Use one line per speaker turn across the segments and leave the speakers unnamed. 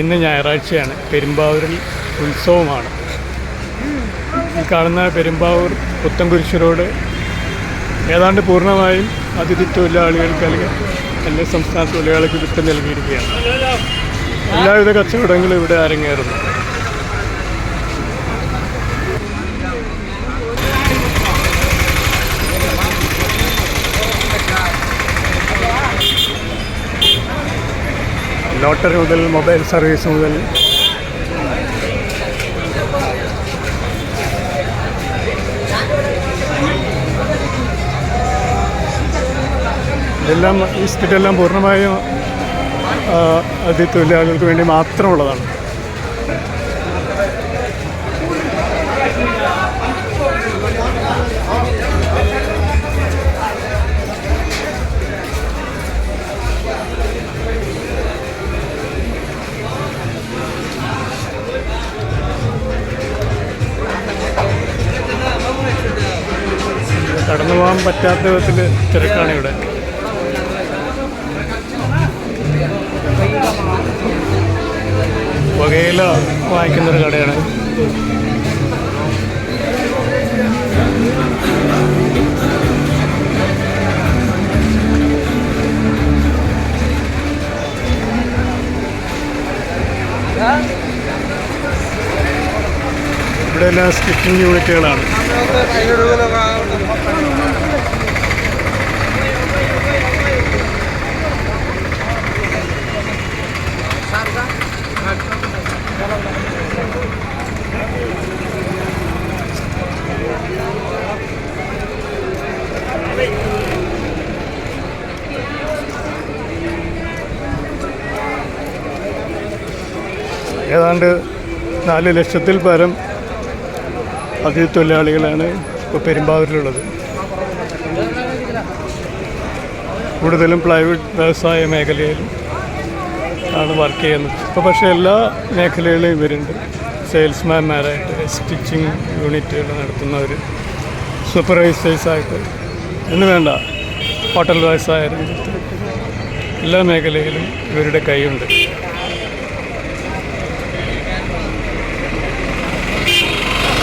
ഇന്ന് ഞായറാഴ്ചയാണ്. പെരുമ്പാവൂരിൽ ഉത്സവമാണ്. ഈ കാണുന്ന പെരുമ്പാവൂർ പുത്തൻകുരിശ് റോഡ് ഏതാണ്ട് പൂർണമായും അതിഥി തൊഴിലാളികൾക്ക് അല്ലെങ്കിൽ അന്യ സംസ്ഥാന തൊഴിലാളികൾക്ക് വിട്ടു നൽകിയിരിക്കുകയാണ്. എല്ലാവിധ കച്ചവടങ്ങളും ഇവിടെ അരങ്ങേറുന്നു. ലോട്ടറി മുതൽ മൊബൈൽ സർവീസ് മുതൽ എല്ലാം ഈ സ്കിറ്റെല്ലാം പൂർണമായും അതി തൊഴിലാളികൾക്ക് വേണ്ടി മാത്രമുള്ളതാണ്. കടന്നു പോകാൻ പറ്റാത്ത വിധത്തിൽ തിരക്കാണ് ഇവിടെ. പുകയില വാങ്ങിക്കുന്നൊരു കടയാണ്. ഇവിടെ എല്ലാം സ്റ്റിച്ചിങ് യൂണിറ്റുകളാണ്. ഏതാണ്ട് നാല് ലക്ഷത്തിൽ പരം അതിഥി തൊഴിലാളികളാണ് ഇപ്പോൾ പെരുമ്പാവൂരിലുള്ളത്. കൂടുതലും പ്ലൈവുഡ് വ്യവസായ മേഖലയിൽ ആണ് വർക്ക് ചെയ്യുന്നത്. ഇപ്പോൾ പക്ഷേ എല്ലാ മേഖലകളിലും ഇവരുണ്ട്. സെയിൽസ്മാൻമാരായിട്ട് സ്റ്റിച്ചിങ് യൂണിറ്റുകൾ നടത്തുന്നവർ സൂപ്പർവൈസേഴ്സായിട്ട് എന്ന് വേണ്ട ഹോട്ടൽ വ്യവസായ രംഗത്ത് എല്ലാ മേഖലയിലും ഇവരുടെ കൈയുണ്ട്.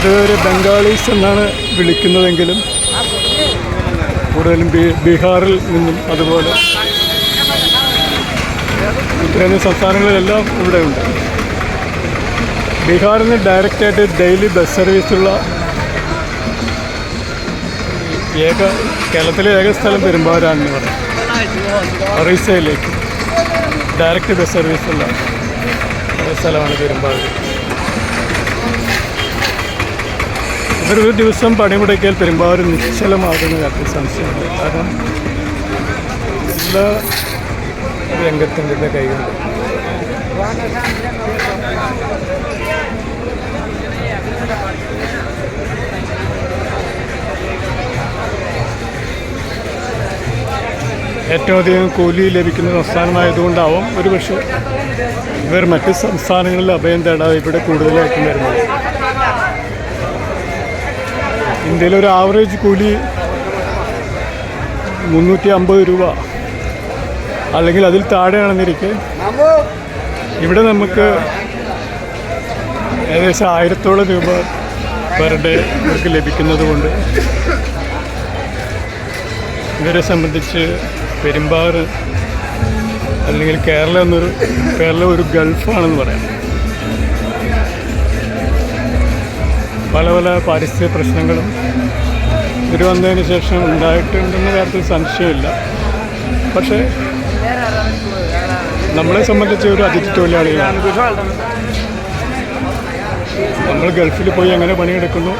അത് ഒരു ബംഗാളീസ് എന്നാണ് വിളിക്കുന്നതെങ്കിലും കൂടുതലും ബീഹാറിൽ നിന്നും അതുപോലെ ഉത്തരേന്ത്യൻ സംസ്ഥാനങ്ങളിലെല്ലാം ഇവിടെ ഉണ്ട്. ബീഹാറിൽ നിന്ന് ഡയറക്റ്റായിട്ട് ഡെയിലി ബസ് സർവീസുള്ള ഏക കേരളത്തിലെ ഏക സ്ഥലം പെരുമ്പാവൂരാണെന്ന് പറയും. ഒറീസയിലേക്ക്. ഡയറക്റ്റ് ബസ് സർവീസുള്ള സ്ഥലമാണ് പെരുമ്പാവൂർ. ഒരു ദിവസം പണിമുടക്കിയാൽ പെരുമ്പാവൂർ നിശ്ചലമാകുന്ന കാര്യത്തിൽ സംശയമുണ്ട് കാരണം എല്ലാ രംഗത്തിന്റെ കൈകളുണ്ട് ഏറ്റവും അധികം കൂലി ലഭിക്കുന്ന സംസ്ഥാനമായതുകൊണ്ടാവും ഒരുപക്ഷെ ഇവർ മറ്റ് സംസ്ഥാനങ്ങളിൽ അഭയം തേടാതെ ഇവിടെ കൂടുതലായിട്ടും വരുന്നത്. ഇന്ത്യയിലെ ഒരു ആവറേജ് കൂലി മുന്നൂറ്റി അമ്പത് രൂപ. അല്ലെങ്കിൽ അതിൽ താഴെയാണെന്നിരിക്കെ ഇവിടെ നമുക്ക് ഏകദേശം ആയിരത്തോളം രൂപ പെർ ഡേ ഇവർക്ക് ലഭിക്കുന്നത് കൊണ്ട് ഇവരെ സംബന്ധിച്ച് പെരുമ്പാവൂർ അല്ലെങ്കിൽ കേരളം എന്നൊരു കേരളം ഒരു ഗൾഫാണെന്ന് പറയാം. പല പല പാരിസ്ഥിതിക പ്രശ്നങ്ങളും ഇവർ വന്നതിന് ശേഷം ഉണ്ടായിട്ടുണ്ടെന്ന കാര്യത്തിൽ സംശയമില്ല. പക്ഷേ നമ്മളെ സംബന്ധിച്ച് ഒരു അതിഥി തൊഴിലാളികളാണ്. നമ്മൾ ഗൾഫിൽ പോയി എങ്ങനെ പണിയെടുക്കുന്നു?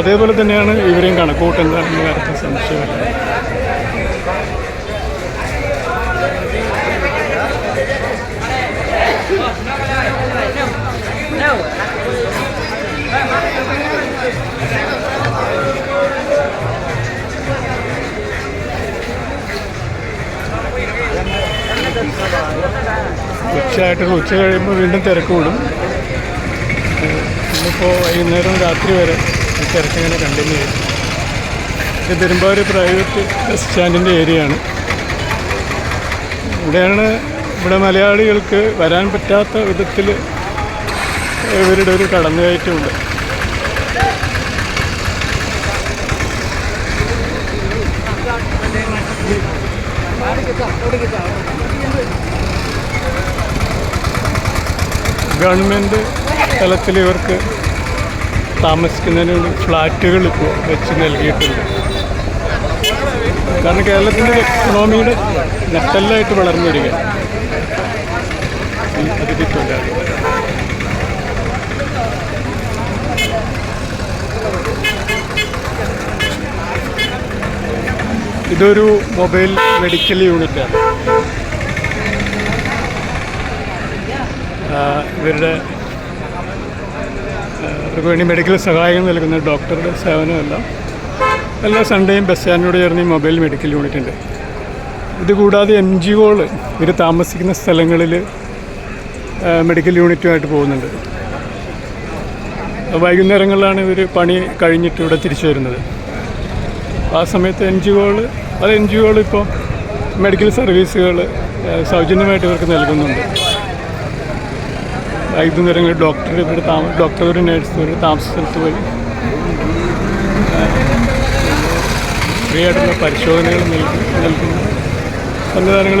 അതേപോലെ തന്നെയാണ് ഇവരെയും കണക്കൂട്ടുന്നത് എന്ന കാര്യത്തിൽ സംശയമില്ല. ഉച്ചയായിട്ടുള്ള ഉച്ച കഴിയുമ്പോൾ വീണ്ടും തിരക്ക് കൂടും. ഇന്നിപ്പോൾ വൈകുന്നേരം രാത്രി വരെ ഈ തിരക്കിങ്ങനെ കണ്ടിന്യൂ ചെയ്യും. ഇത് പെരുമ്പാവൂർ പ്രൈവറ്റ് ബസ് സ്റ്റാൻഡിന്റെ ഏരിയയാണ് ഇവിടെയാണ് ഇവിടെ മലയാളികൾക്ക് വരാൻ പറ്റാത്ത വിധത്തിൽ ഇവരുടെ ഒരു കടന്നുകയറ്റമുണ്ട് ഗവൺമെന്റ് തലത്തിൽ ഇവർക്ക് താമസിക്കുന്നതിന് വേണ്ടി ഫ്ലാറ്റുകൾ ഇപ്പോൾ വെച്ച് നൽകിയിട്ടുണ്ട്. കാരണം കേരളത്തിന്റെ എക്കണോമിയുടെ നെട്ടല്ലായിട്ട് വളർന്നു വരിക അതിഥി തൊഴിലാളി. ഇതൊരു മൊബൈൽ മെഡിക്കൽ യൂണിറ്റാണ്. ഇവരുടെ അവർക്ക് വേണ്ടി മെഡിക്കൽ സഹായം നൽകുന്ന ഡോക്ടറുടെ സേവനമെല്ലാം എല്ലാ സൺഡേയും ബസ് സ്റ്റാൻഡിനോട് ചേർന്ന് ഈ മൊബൈൽ മെഡിക്കൽ യൂണിറ്റ് ഉണ്ട്. ഇതുകൂടാതെ എൻ ജി ഒകൾ ഇവർ താമസിക്കുന്ന സ്ഥലങ്ങളിൽ മെഡിക്കൽ യൂണിറ്റുമായിട്ട് പോകുന്നുണ്ട്. വൈകുന്നേരങ്ങളിലാണ് ഇവർ പണി കഴിഞ്ഞിട്ട് ഇവിടെ തിരിച്ചു വരുന്നത്. ആ സമയത്ത് എൻ ജി ഒകൾ അത് എൻ ജി ഒകൾ ഇപ്പോൾ മെഡിക്കൽ സർവീസുകൾ സൗജന്യമായിട്ട് ഇവർക്ക് നൽകുന്നുണ്ട്. വൈകുന്നേരങ്ങളിൽ ഡോക്ടർ ഇവരുടെ താമ ഡോക്ടർ ഒരു നേഴ്സ് ഒരു താമസ സ്ഥലത്ത് പോയി. ഫ്രീ ആയിട്ടുള്ള പരിശോധനകൾ നൽകി നൽകുന്ന. സംവിധാനങ്ങൾ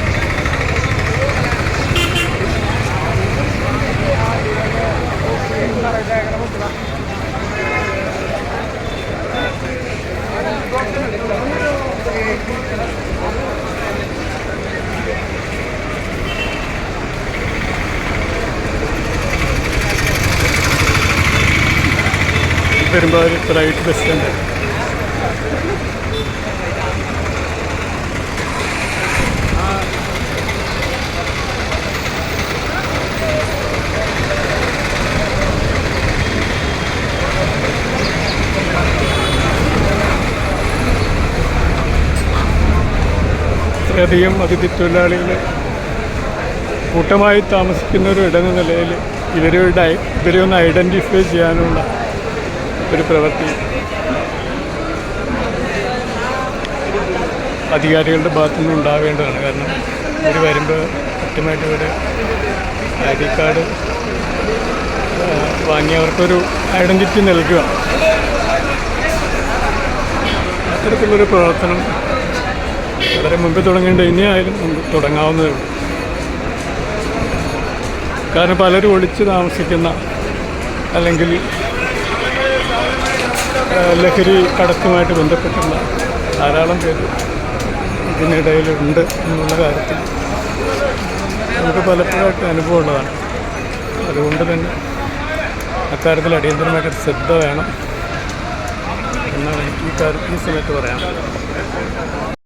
പെരുമ്പാവൂരുണ്ട് ഒരു പ്രൈവറ്റ് ബസ് സ്റ്റാൻഡ് ധികം അതിഥി തൊഴിലാളികൾ കൂട്ടമായി താമസിക്കുന്ന ഒരു ഇടം നിലയിൽ ഇവരുടെ ഇവരെ ഒന്ന് ഐഡന്റിഫൈ ചെയ്യാനുള്ള ഒരു പ്രവൃത്തി. അധികാരികളുടെ ഭാഗത്തു നിന്ന് ഉണ്ടാവേണ്ടതാണ്. കാരണം ഇവർ വരുമ്പോൾ കൃത്യമായിട്ട് ഇവർ ഐ ഡി കാർഡ് വാങ്ങി അവർക്കൊരു ഐഡന്റിറ്റി നൽകുക. അത്തരത്തിലുള്ളൊരു പ്രവർത്തനം വളരെ മുമ്പ് തുടങ്ങേണ്ട ഇനിയായാലും തുടങ്ങാവുന്നതേ ഉള്ളൂ. കാരണം പലരും ഒളിച്ച് താമസിക്കുന്ന അല്ലെങ്കിൽ ലഹരി കടത്തുമായിട്ട് ബന്ധപ്പെട്ടുള്ള ധാരാളം പേര് ഇതിനിടയിലുണ്ട് എന്നുള്ള കാര്യത്തിൽ നമുക്ക് പലപ്പോഴായിട്ട് അനുഭവമുള്ളതാണ്. അതുകൊണ്ട് തന്നെ അക്കാര്യത്തിൽ അടിയന്തരമായിട്ട് ശ്രദ്ധ വേണം എന്നാണ് ഈ കാര്യം ഈ സമയത്ത് പറയാം